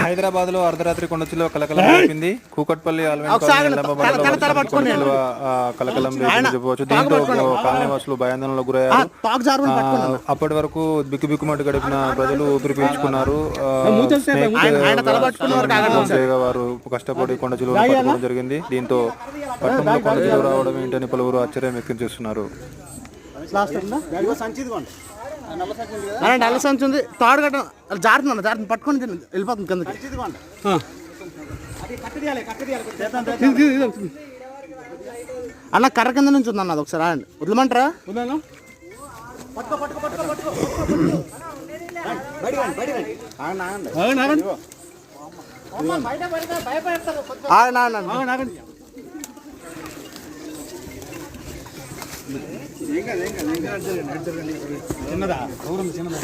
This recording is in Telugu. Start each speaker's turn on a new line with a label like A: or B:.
A: హైదరాబాద్లో అర్ధరాత్రి కొండచిలో కలకలం రేపింది కూకట్పల్లి కలకలం చెప్పవచ్చు. దీంతో కాలనీ వాసులు భయాందోళనకు గురయ్యారు. అప్పటి వరకు బిక్కు బిక్కుమంటు గడిపిన ప్రజలు ఊపిరి పీల్చుకున్నారు. వారు కష్టపడి కొండ చిలువలు పట్టుకోవడం జరిగింది. దీంతో పట్టణంలో కొండ చిలువ రావడం ఏంటని పలువురు ఆశ్చర్యం వ్యక్తం చేస్తున్నారు.
B: లాస్ట్ ఉందా? నల్ల సంచి ఉంది తాడు కట్ట జారుతుంది జారుతుంది. పట్టుకొని తిను. వెళ్ళిపోతుంది కిందకి. అన్న కర్ర కింద నుంచి ఉంది అన్న అది ఒకసారి ఆగండి. వదలమంటారా? ఆగండి ఆగండి. చిన్నదా? చిన్నదా?